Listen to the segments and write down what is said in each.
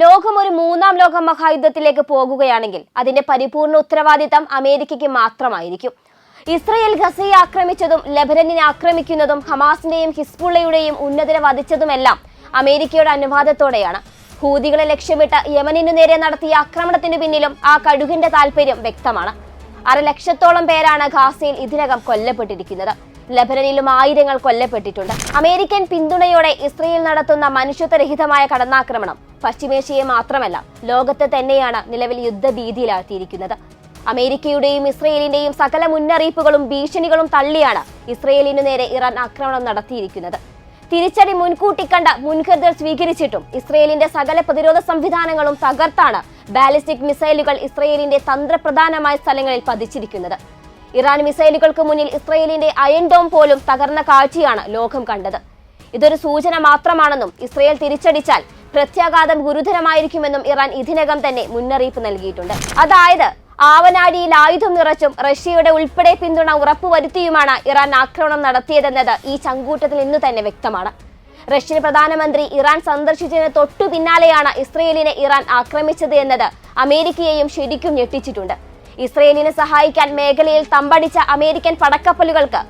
ലോകം ഒരു മൂന്നാം ലോക മഹായുദ്ധത്തിലേക്ക് പോകുകയാണെങ്കിൽ അതിന്റെ പരിപൂർണ ഉത്തരവാദിത്തം അമേരിക്കയ്ക്ക് മാത്രമായിരിക്കും. ഇസ്രയേൽ ഗസയെ ആക്രമിച്ചതും ലെബനനെ ആക്രമിക്കുന്നതും ഹമാസിന്റെയും ഹിസ്ബുള്ളയുടെയും ഉന്നതരെ വധിച്ചതുമെല്ലാം അമേരിക്കയുടെ അനുവാദത്തോടെയാണ്. ഹൂതികളെ ലക്ഷ്യമിട്ട് യമനിനു നേരെ നടത്തിയ ആക്രമണത്തിനു പിന്നിലും ആ കടുകിന്റെ താല്പര്യം വ്യക്തമാണ്. അര ലക്ഷത്തോളം പേരാണ് ഗാസയിൽ ഇതിനകം കൊല്ലപ്പെട്ടിരിക്കുന്നത്. ലബനനിലും ആയിരങ്ങൾ കൊല്ലപ്പെട്ടിട്ടുണ്ട്. അമേരിക്കൻ പിന്തുണയോടെ ഇസ്രയേൽ നടത്തുന്ന മനുഷ്യത്വരഹിതമായ കടന്നാക്രമണം പശ്ചിമേഷ്യയെ മാത്രമല്ല ലോകത്തെ തന്നെയാണ് നിലവിൽ യുദ്ധഭീതിയിലാക്കിയിരിക്കുന്നത് അമേരിക്കയുടെയും ഇസ്രയേലിന്റെയും സകല മുന്നറിയിപ്പുകളും ഭീഷണികളും തള്ളിയാണ് ഇസ്രയേലിനു നേരെ ഇറാൻ ആക്രമണം നടത്തിയിരിക്കുന്നത്. തിരിച്ചടി മുൻകൂട്ടി കണ്ട മുൻകരുതൽ സ്വീകരിച്ചിട്ടും ഇസ്രയേലിന്റെ സകല പ്രതിരോധ സംവിധാനങ്ങളും തകർത്താണ് ബാലിസ്റ്റിക് മിസൈലുകൾ ഇസ്രയേലിന്റെ തന്ത്രപ്രധാനമായ സ്ഥലങ്ങളിൽ പതിച്ചിരിക്കുന്നത്. ഇറാൻ മിസൈലുകൾക്ക് മുന്നിൽ ഇസ്രയേലിന്റെ അയൺ ഡോം പോലും തകർന്ന കാഴ്ചയാണ് ലോകം കണ്ടത്. ഇതൊരു സൂചന മാത്രമാണെന്നും ഇസ്രയേൽ തിരിച്ചടിച്ചാൽ പ്രത്യാഘാതം ഗുരുതരമായിരിക്കുമെന്നും ഇറാൻ ഇതിനകം തന്നെ മുന്നറിയിപ്പ് നൽകിയിട്ടുണ്ട്. അതായത് ആവനാടിയിൽ ആയുധം നിറച്ചും റഷ്യയുടെ ഉൾപ്പെടെ പിന്തുണ ഉറപ്പുവരുത്തിയുമാണ് ഇറാൻ ആക്രമണം നടത്തിയതെന്നത് ഈ ചങ്കൂട്ടത്തിൽ ഇന്നു തന്നെ വ്യക്തമാണ്. റഷ്യൻ പ്രധാനമന്ത്രി ഇറാൻ സന്ദർശിച്ചതിന് തൊട്ടു പിന്നാലെയാണ് ഇസ്രയേലിനെ ഇറാൻ ആക്രമിച്ചത് എന്നത് അമേരിക്കയെയും ശരിക്കും ഞെട്ടിച്ചിട്ടുണ്ട്. ഇസ്രയേലിനെ സഹായിക്കാൻ മേഖലയിൽ തമ്പടിച്ച അമേരിക്കൻ പടക്കപ്പലുകൾക്ക്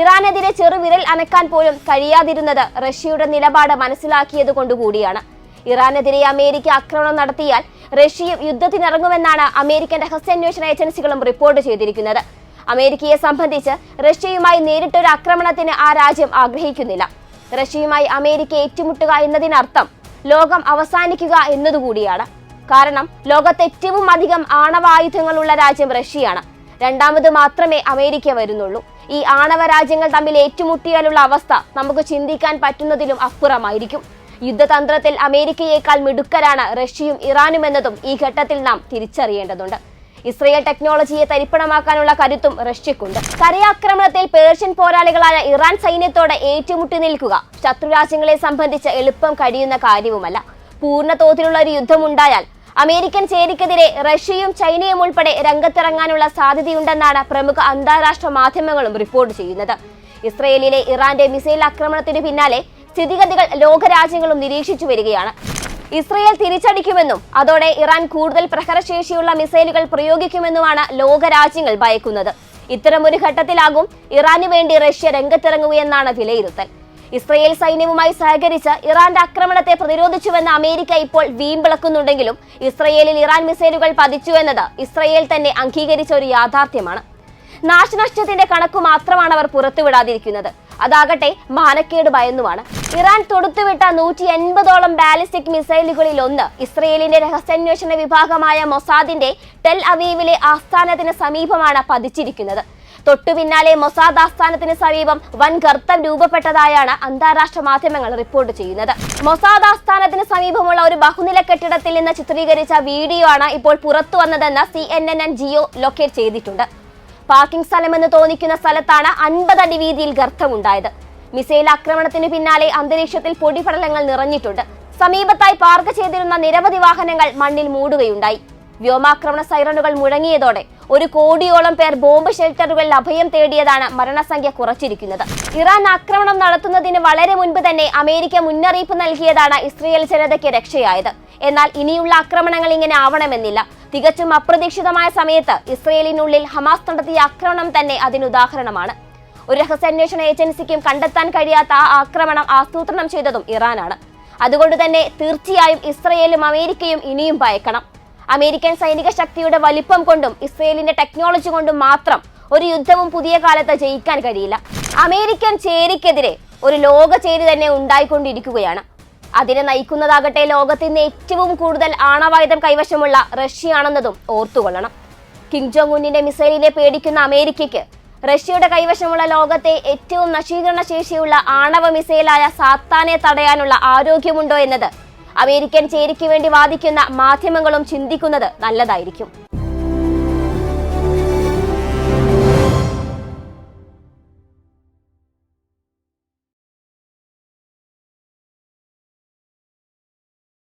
ഇറാനെതിരെ ചെറുവിരൽ അനക്കാൻ പോലും കഴിയാതിരുന്നത് റഷ്യയുടെ നിലപാട് മനസ്സിലാക്കിയത് കൊണ്ടുകൂടിയാണ്. ഇറാനെതിരെ അമേരിക്ക ആക്രമണം നടത്തിയാൽ റഷ്യയും യുദ്ധത്തിനിറങ്ങുമെന്നാണ് അമേരിക്കൻ രഹസ്യാന്വേഷണ ഏജൻസികളും റിപ്പോർട്ട് ചെയ്തിരിക്കുന്നത്. അമേരിക്കയെ സംബന്ധിച്ച് റഷ്യയുമായി നേരിട്ടൊരു ആക്രമണത്തിന് ആ രാജ്യം ആഗ്രഹിക്കുന്നില്ല. റഷ്യയുമായി അമേരിക്ക ഏറ്റുമുട്ടുക എന്നതിനർത്ഥം ലോകം അവസാനിക്കുക എന്നതുകൂടിയാണ്. കാരണം ലോകത്ത് ഏറ്റവും അധികം ആണവായുധങ്ങളുള്ള രാജ്യം റഷ്യയാണ്. രണ്ടാമത് മാത്രമേ അമേരിക്ക വരുന്നുള്ളൂ. ഈ ആണവ രാജ്യങ്ങൾ തമ്മിൽ ഏറ്റുമുട്ടിയാലുള്ള അവസ്ഥ നമുക്ക് ചിന്തിക്കാൻ പറ്റുന്നതിലും അപ്പുറമായിരിക്കും. യുദ്ധതന്ത്രത്തിൽ അമേരിക്കയേക്കാൾ മിടുക്കരാണ് റഷ്യയും ഇറാനും എന്നതും ഈ ഘട്ടത്തിൽ നാം തിരിച്ചറിയേണ്ടതുണ്ട്. ഇസ്രയേൽ ടെക്നോളജിയെ തരിപ്പണമാക്കാനുള്ള കരുത്തും റഷ്യക്കുണ്ട്. കരയാക്രമണത്തിൽ പേർഷ്യൻ പോരാളികളായ ഇറാൻ സൈന്യത്തോടെ ഏറ്റുമുട്ടി നിൽക്കുക ശത്രുരാജ്യങ്ങളെ സംബന്ധിച്ച് എളുപ്പം കഴിയുന്ന കാര്യവുമല്ല. പൂർണ തോതിലുള്ള ഒരു യുദ്ധമുണ്ടായാൽ അമേരിക്കൻ ചേരിക്കെതിരെ റഷ്യയും ചൈനയും ഉൾപ്പെടെ രംഗത്തിറങ്ങാനുള്ള സാധ്യതയുണ്ടെന്നാണ് പ്രമുഖ അന്താരാഷ്ട്ര മാധ്യമങ്ങളും റിപ്പോർട്ട് ചെയ്യുന്നത്. ഇസ്രയേലിലെ ഇറാന്റെ മിസൈൽ ആക്രമണത്തിന് പിന്നാലെ സ്ഥിതിഗതികൾ ലോകരാജ്യങ്ങളും നിരീക്ഷിച്ചു വരികയാണ്. ഇസ്രയേൽ തിരിച്ചടിക്കുമെന്നും അതോടെ ഇറാൻ കൂടുതൽ പ്രഹരശേഷിയുള്ള മിസൈലുകൾ പ്രയോഗിക്കുമെന്നുമാണ് ലോകരാജ്യങ്ങൾ ഭയക്കുന്നത്. ഇത്തരമൊരു ഘട്ടത്തിലാകും ഇറാനു വേണ്ടി റഷ്യ രംഗത്തിറങ്ങുകയെന്നാണ് വിലയിരുത്തൽ. ഇസ്രയേൽ സൈന്യവുമായി സഹകരിച്ച് ഇറാന്റെ ആക്രമണത്തെ പ്രതിരോധിച്ചുവെന്ന് അമേരിക്ക ഇപ്പോൾ വീമ്പിളക്കുന്നുണ്ടെങ്കിലും ഇസ്രയേലിൽ ഇറാൻ മിസൈലുകൾ പതിച്ചു എന്നത് ഇസ്രയേൽ തന്നെ അംഗീകരിച്ച ഒരു യാഥാർത്ഥ്യമാണ്. നാശനഷ്ടത്തിന്റെ കണക്ക് മാത്രമാണ് അവർ പുറത്തുവിടാതിരിക്കുന്നത്. അതാകട്ടെ മാനക്കേട് ഭയന്നുമാണ്. ഇറാൻ തൊടുത്തുവിട്ട നൂറ്റി എൺപതോളം ബാലിസ്റ്റിക് മിസൈലുകളിൽ ഒന്ന് ഇസ്രയേലിന്റെ രഹസ്യാന്വേഷണ വിഭാഗമായ മൊസാദിന്റെ ടെൽ അവീവിലെ ആസ്ഥാനത്തിന് സമീപമാണ് പതിച്ചിരിക്കുന്നത്. തൊട്ടു പിന്നാലെ മൊസാദ് ആസ്ഥാനത്തിന് സമീപം വൻ ഗർത്തം രൂപപ്പെട്ടതായാണ് അന്താരാഷ്ട്ര മാധ്യമങ്ങൾ റിപ്പോർട്ട് ചെയ്യുന്നത്. മൊസാദ് ആസ്ഥാനത്തിന് സമീപമുള്ള ഒരു ബഹുനില കെട്ടിടത്തിൽ നിന്ന് ചിത്രീകരിച്ച വീഡിയോ ആണ് ഇപ്പോൾ പുറത്തു വന്നതെന്ന് C N N N geo locate ചെയ്തിട്ടുണ്ട്. പാർക്കിംഗ് സ്ഥലമെന്ന് തോന്നിക്കുന്ന സ്ഥലത്താണ് അൻപത് അടി വീതിയിൽ ഗർത്തമുണ്ടായത്. മിസൈൽ ആക്രമണത്തിന് പിന്നാലെ അന്തരീക്ഷത്തിൽ പൊടിപടലങ്ങൾ നിറഞ്ഞിട്ടുണ്ട്. സമീപത്തായി പാർക്ക് ചെയ്തിരുന്ന നിരവധി വാഹനങ്ങൾ മണ്ണിൽ മൂടുകയുണ്ടായി. വ്യോമാക്രമണ സൈറണുകൾ മുഴങ്ങിയതോടെ ഒരു കോടിയോളം പേർ ബോംബ് ഷെൽട്ടറുകളിൽ അഭയം തേടിയതാണ് മരണസംഖ്യ കുറച്ചിരിക്കുന്നത്. ഇറാൻ ആക്രമണം നടത്തുന്നതിന് വളരെ മുൻപ് തന്നെ അമേരിക്ക മുന്നറിയിപ്പ് നൽകിയതാണ് ഇസ്രയേൽ ജനതയ്ക്ക് രക്ഷയായത്. എന്നാൽ ഇനിയുള്ള ആക്രമണങ്ങൾ ഇങ്ങനെ ആവണമെന്നില്ല. തികച്ചും അപ്രതീക്ഷിതമായ സമയത്ത് ഇസ്രയേലിനുള്ളിൽ ഹമാസ് നടത്തിയ ആക്രമണം തന്നെ അതിനുദാഹരണമാണ് ഒരു രഹസ്യാന്വേഷണ ഏജൻസിക്കും കണ്ടെത്താൻ കഴിയാത്ത ആ ആക്രമണം ആസൂത്രണം ചെയ്തതും ഇറാനാണ്. അതുകൊണ്ട് തന്നെ തീർച്ചയായും ഇസ്രയേലും അമേരിക്കയും ഇനിയും ഭയക്കണം. അമേരിക്കൻ സൈനിക ശക്തിയുടെ വലിപ്പം കൊണ്ടും ഇസ്രയേലിന്റെ ടെക്നോളജി കൊണ്ടും മാത്രം ഒരു യുദ്ധവും പുതിയ കാലത്ത് ജയിക്കാൻ കഴിയില്ല. അമേരിക്കൻ ചേരിക്കെതിരെ ഒരു ലോക ചേരി തന്നെ ഉണ്ടായിക്കൊണ്ടിരിക്കുകയാണ്. അതിനെ നയിക്കുന്നതാകട്ടെ ലോകത്ത് ഏറ്റവും കൂടുതൽ ആണവായുധം കൈവശമുള്ള റഷ്യയാണെന്നതും ഓർത്തുകൊള്ളണം. കിം ജോങ് ഉന്നിന്റെ മിസൈലിനെ പേടിക്കുന്ന അമേരിക്കയ്ക്ക് റഷ്യയുടെ കൈവശമുള്ള ലോകത്തെ ഏറ്റവും നശീകരണ ശേഷിയുള്ള ആണവ മിസൈലായ സാത്താനെ തടയാനുള്ള ആരോഗ്യമുണ്ടോ എന്നത് അമേരിക്കൻ ചേരിക്ക് വേണ്ടി വാദിക്കുന്ന മാധ്യമങ്ങളും ചിന്തിക്കുന്നത് നല്ലതായിരിക്കും.